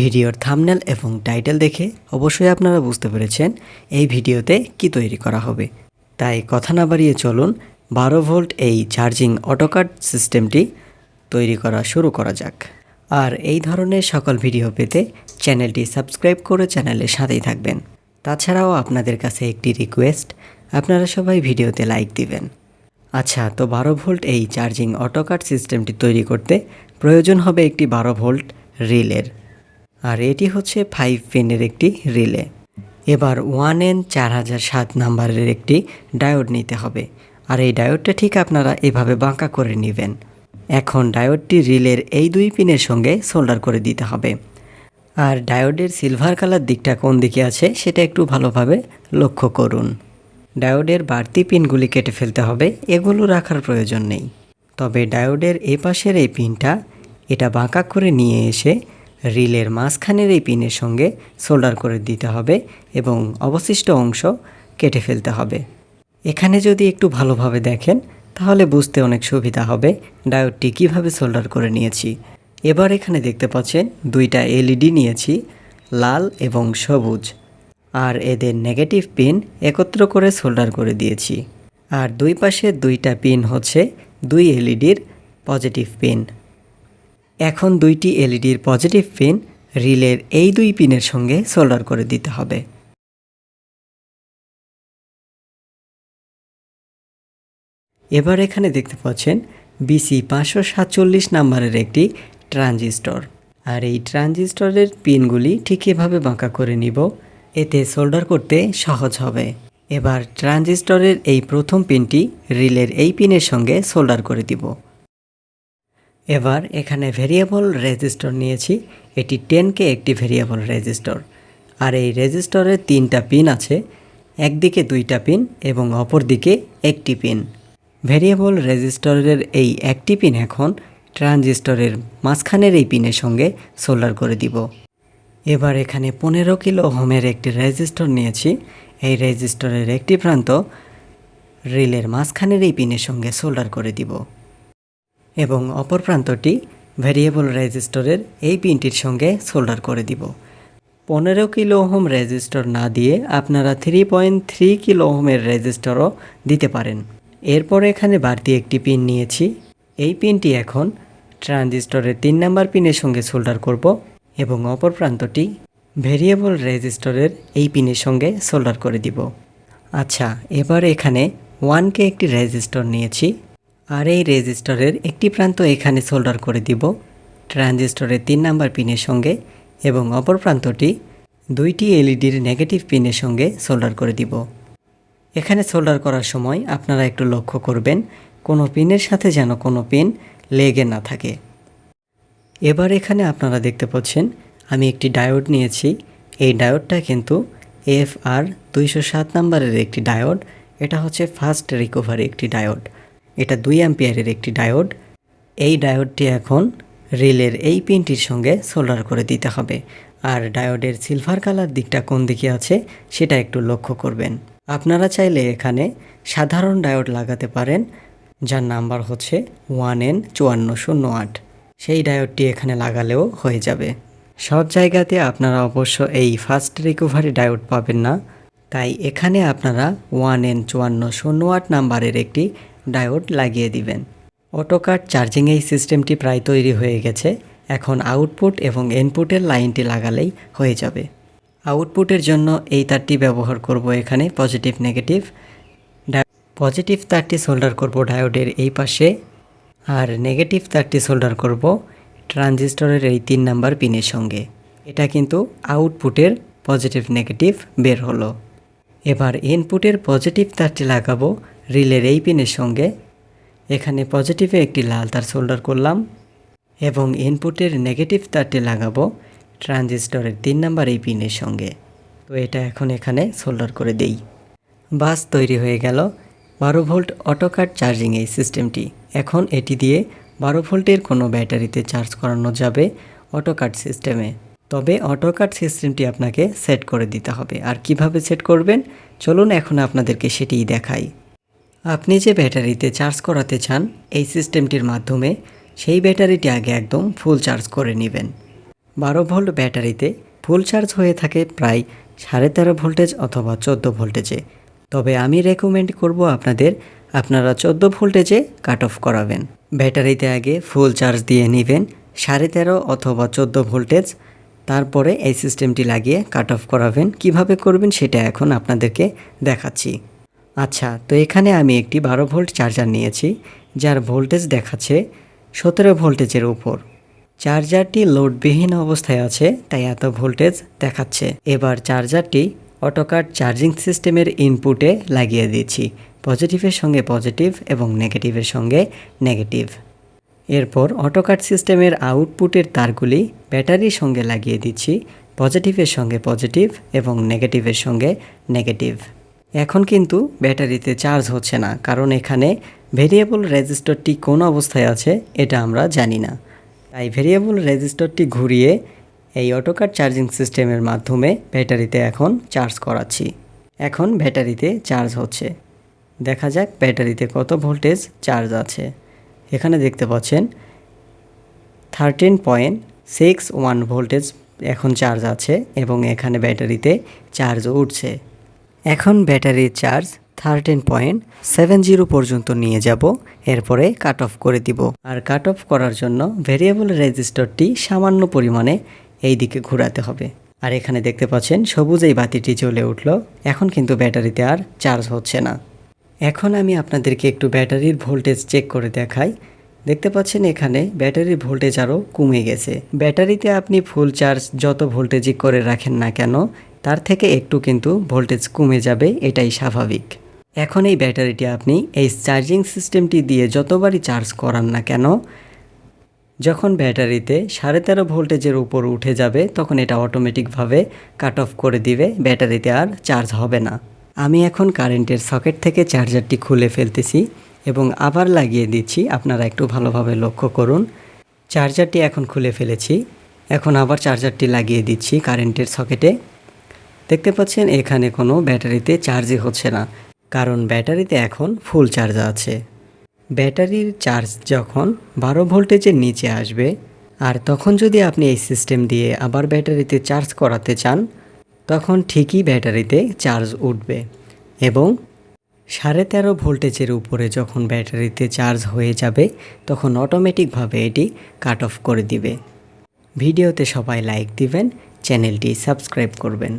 ভিডিওর থামনেল এবং টাইটেল দেখে অবশ্যই আপনারা বুঝতে পেরেছেন এই ভিডিওতে কি তৈরি করা হবে। তাই কথা না বাড়িয়ে চলুন, বারো ভোল্ট এই চার্জিং অটোকাট সিস্টেমটি তৈরি করা শুরু করা যাক। আর এই ধরনের সকল ভিডিও পেতে চ্যানেলটি সাবস্ক্রাইব করে চ্যানেলের সাথেই থাকবেন। তাছাড়াও আপনাদের কাছে একটি রিকোয়েস্ট আপনারা সবাই ভিডিওতে লাইক দিবেন। আচ্ছা তো বারো ভোল্ট এই চার্জিং অটোকাট সিস্টেমটি তৈরি করতে প্রয়োজন হবে একটি বারো ভোল্ট রিলের। আর এটি হচ্ছে ফাইভ পিনের একটি রিলে এবার ওয়ান এন চার হাজার সাত নাম্বারের একটি ডায়োড নিতে হবে। আর এই ডায়োডটা ঠিক আপনারা এভাবে বাঁকা করে নেবেন। এখন ডায়োডটি রিলের এই দুই পিনের সঙ্গে সোল্ডার করে দিতে হবে। আর ডায়োডের সিলভার কালার দিকটা কোন দিকে আছে সেটা একটু ভালোভাবে লক্ষ্য করুন। ডায়োডের বাড়তি পিনগুলি কেটে ফেলতে হবে, এগুলো রাখার প্রয়োজন নেই। তবে ডায়োডের এ পাশের এই পিনটা এটা বাঁকা করে নিয়ে এসে রিলের মাঝখানের এই পিনের সঙ্গে সোল্ডার করে দিতে হবে এবং অবশিষ্ট অংশ কেটে ফেলতে হবে। এখানে যদি একটু ভালোভাবে দেখেন, তাহলে বুঝতে অনেক সুবিধা হবে ডায়োডটি কীভাবে সোল্ডার করে নিয়েছি। এবার এখানে দেখতে পাচ্ছেন, দুইটা এলইডি নিয়েছি, লাল এবং সবুজ। আর এদের নেগেটিভ পিন একত্র করে সোল্ডার করে দিয়েছি। আর দুই পাশে দুইটা পিন হচ্ছে দুই এলইডির পজিটিভ পিন। এখন দুইটি এলইডির পজিটিভ পিন রিলের এই দুই পিনের সঙ্গে সোল্ডার করে দিতে হবে। এবার এখানে দেখতে পাচ্ছেন বিসি পাঁচশো সাতচল্লিশ নাম্বারের একটি ট্রানজিস্টর। আর এই ট্রানজিস্টরের পিনগুলি ঠিক এভাবে বাঁকা করে নিব, এতে সোল্ডার করতে সহজ হবে। এবার ট্রানজিস্টরের এই প্রথম পিনটি রিলের এই পিনের সঙ্গে সোল্ডার করে দিব। এবার এখানে ভেরিয়েবল রেজিস্টর নিয়েছি। এটি টেনকে একটি ভেরিয়েবল রেজিস্টর আর এই রেজিস্টরের তিনটা পিন আছে। একদিকে দুইটা পিন এবং অপর দিকে একটি পিন ভেরিয়েবল রেজিস্টরের এই একটি পিন এখন ট্রানজিস্টরের মাঝখানের এই পিনের সঙ্গে সোল্ডার করে দিব। এবার এখানে পনেরো কিলো হোমের একটি রেজিস্টর নিয়েছি। এই রেজিস্টরের একটি প্রান্ত রিলের মাঝখানের এই পিনের সঙ্গে সোল্ডার করে দিব। এবং অপর প্রান্তটি ভেরিয়েবল রেজিস্টরের এই পিনটির সঙ্গে সোল্ডার করে দিব। পনেরো কিলো ওহম রেজিস্টর না দিয়ে আপনারা থ্রি পয়েন্ট থ্রি কিলো ওহমের রেজিস্টরও দিতে পারেন। এরপর এখানে বাড়তি একটি পিন নিয়েছি। এই পিনটি এখন ট্রানজিস্টরের তিন নাম্বার পিনের সঙ্গে সোল্ডার করব এবং অপর প্রান্তটি ভেরিয়েবল রেজিস্টরের এই পিনের সঙ্গে সোল্ডার করে দিব। আচ্ছা এবার এখানে ওয়ানকে একটি রেজিস্টর নিয়েছি। আর এই রেজিস্টরের একটি প্রান্ত এখানে সোল্ডার করে দিব। ট্রানজিস্টরের তিন নাম্বার পিনের সঙ্গে এবং অপর প্রান্তটি দুইটি এলইডির নেগেটিভ পিনের সঙ্গে সোল্ডার করে দিব। এখানে সোল্ডার করার সময় আপনারা একটু লক্ষ্য করবেন, কোনো পিনের সাথে যেন কোনো পিন লেগে না থাকে। এবার এখানে আপনারা দেখতে পাচ্ছেন, আমি একটি ডায়োড নিয়েছি। এই ডায়োডটা কিন্তু এফ আর দুইশো সাত নাম্বারের একটি ডায়োড। এটা হচ্ছে ফার্স্ট রিকভারি একটি ডায়োড। এটা দুই অ্যাম্পিয়ারের একটি ডায়োড। এই ডায়োডটি এখন রেলের এই পিনটির সঙ্গে সোল্ডার করে দিতে হবে। আর ডায়োডের সিলভার কালার দিকটা কোন দিকে আছে সেটা একটু লক্ষ্য করবেন। আপনারা চাইলে এখানে সাধারণ ডায়োড লাগাতে পারেন, যার নাম্বার হচ্ছে ওয়ান এন চুয়ান্ন শূন্য আট। সেই ডায়োডটি এখানে লাগালেও হয়ে যাবে। সব জায়গাতে আপনারা অবশ্য এই ফার্স্ট রিকভারি ডায়োড পাবেন না। তাই এখানে আপনারা ওয়ান এন চুয়ান্ন শূন্য আট নাম্বারের একটি ডায়োড লাগিয়ে দিবেন। অটোকাট চার্জিং এই সিস্টেমটি প্রায় তৈরি হয়ে গেছে। এখন আউটপুট এবং ইনপুটের লাইনটি লাগালেই হয়ে যাবে। আউটপুটের জন্য এই তারটি ব্যবহার করব এখানে পজিটিভ, নেগেটিভ। পজিটিভ তারটি সোল্ডার করব ডায়োডের এই পাশে আর নেগেটিভ তারটি সোল্ডার করব ট্রানজিস্টরের এই তিন নাম্বার পিনের সঙ্গে। এটা কিন্তু আউটপুটের পজিটিভ, নেগেটিভ বের হলো। এবার ইনপুটের পজিটিভ তারটি লাগাবো রিলের এই পিনের সঙ্গে এখানে পজিটিভে একটি লাল তার সোল্ডার করলাম এবং ইনপুটের নেগেটিভ তারটি লাগাবো ট্রানজিস্টরের তিন নাম্বার এই পিনের সঙ্গে। তো এটা এখন এখানে সোল্ডার করে দেই। বাস তৈরি হয়ে গেল বারো ভোল্ট অটোকাট চার্জিং এই সিস্টেমটি। এখন এটি দিয়ে বারো ভোল্টের কোনো ব্যাটারিতে চার্জ করানো যাবে অটোকাট সিস্টেমে। তবে অটোকাট সিস্টেমটি আপনাকে সেট করে দিতে হবে। আর কীভাবে সেট করবেন? চলুন এখন আপনাদেরকে সেটিই দেখাই। আপনি যে ব্যাটারিতে চার্জ করাতে চান এই সিস্টেমটির মাধ্যমে, সেই ব্যাটারিটি আগে একদম ফুল চার্জ করে নেবেন। বারো ভোল্ট ব্যাটারিতে ফুল চার্জ হয়ে থাকে প্রায় সাড়ে তেরো ভোল্টেজ অথবা চোদ্দ ভোল্টেজে। তবে আমি রেকমেন্ড করব আপনাদের আপনারা চোদ্দ ভোল্টেজে কাট অফ করাবেন। ব্যাটারিতে আগে ফুল চার্জ দিয়ে নেবেন সাড়ে তেরো অথবা চোদ্দ ভোল্টেজ। তারপরে এই সিস্টেমটি লাগিয়ে কাট অফ করাবেন। কীভাবে করবেন সেটা এখন আপনাদেরকে দেখাচ্ছি। আচ্ছা তো এখানে আমি একটি বারো ভোল্ট চার্জার নিয়েছি, যার ভোল্টেজ দেখাচ্ছে সতেরো ভোল্টেজের উপর। চার্জারটি লোডবিহীন অবস্থায় আছে, তাই এত ভোল্টেজ দেখাচ্ছে। এবার চার্জারটি অটোকাট চার্জিং সিস্টেমের ইনপুটে লাগিয়ে দিচ্ছি পজিটিভের সঙ্গে পজিটিভ এবং নেগেটিভের সঙ্গে নেগেটিভ। এরপর অটোকাট সিস্টেমের আউটপুটের তারগুলি ব্যাটারির সঙ্গে লাগিয়ে দিচ্ছি, পজিটিভের সঙ্গে পজিটিভ এবং নেগেটিভের সঙ্গে নেগেটিভ। এখন কিন্তু ব্যাটারিতে চার্জ হচ্ছে না, কারণ এখানে ভেরিয়েবল রেজিস্টরটি কোন অবস্থায় আছে এটা আমরা জানি না। তাই ভেরিয়েবল রেজিস্টরটি ঘুরিয়ে এই অটোকার চার্জিং সিস্টেমের মাধ্যমে ব্যাটারিতে এখন চার্জ করাচ্ছি। এখন ব্যাটারিতে চার্জ হচ্ছে। দেখা যাক ব্যাটারিতে কত ভোল্টেজ চার্জ আছে। এখানে দেখতে পাচ্ছেন thirteen point six one voltage এখন চার্জ আছে এবং এখানে ব্যাটারিতে চার্জ উঠছে। এখন ব্যাটারির charge thirteen point seven zero পর্যন্ত নিয়ে যাব, এরপরে কাট অফ করে দিব। আর কাট অফ করার জন্য ভেরিয়েবল রেজিস্টরটি সামান্য পরিমাণে এই দিকে ঘোরাতে হবে। আর এখানে দেখতে পাচ্ছেন, সবুজ এই বাতিটি জ্বলে উঠল। এখন কিন্তু ব্যাটারিতে আর চার্জ হচ্ছে না। এখন আমি আপনাদেরকে একটু ব্যাটারির ভোল্টেজ চেক করে দেখাই। দেখতে পাচ্ছেন এখানে ব্যাটারির ভোল্টেজ আরও কমে গেছে। ব্যাটারিতে আপনি ফুল চার্জ যত ভোল্টেজই করে রাখেন না কেন তার থেকে একটু কিন্তু ভোল্টেজ কমে যাবে, এটাই স্বাভাবিক। এখন এই ব্যাটারিটি আপনি এই চার্জিং সিস্টেমটি দিয়ে যতবারই চার্জ করান না কেন, যখন ব্যাটারিতে সাড়ে তেরো ভোল্টেজের উপর উঠে যাবে, তখন এটা অটোমেটিকভাবে কাট অফ করে দিবে, ব্যাটারিতে আর চার্জ হবে না। আমি এখন কারেন্টের সকেট থেকে চার্জারটি খুলে ফেলতেছি এবং আবার লাগিয়ে দিচ্ছি, আপনারা একটু ভালোভাবে লক্ষ্য করুন। চার্জারটি এখন খুলে ফেলেছি, এখন আবার চার্জারটি লাগিয়ে দিচ্ছি কারেন্টের সকেটে। দেখতে পাচ্ছেন, এখানে কোনো ব্যাটারিতে চার্জই হচ্ছে না, কারণ ব্যাটারিতে এখন ফুল চার্জ আছে। ব্যাটারির চার্জ যখন বারো ভোল্টেজের নিচে আসবে, আর তখন যদি আপনি এই সিস্টেম দিয়ে আবার ব্যাটারিতে চার্জ করাতে চান, তখন ঠিকই ব্যাটারিতে চার্জ উঠবে এবং সাড়ে তেরো ভোল্টেজের উপরে যখন ব্যাটারিতে চার্জ হয়ে যাবে, তখন অটোমেটিকভাবে এটি কাট অফ করে দিবে। ভিডিওতে সবাই লাইক দিবেন চ্যানেলটি সাবস্ক্রাইব করবেন।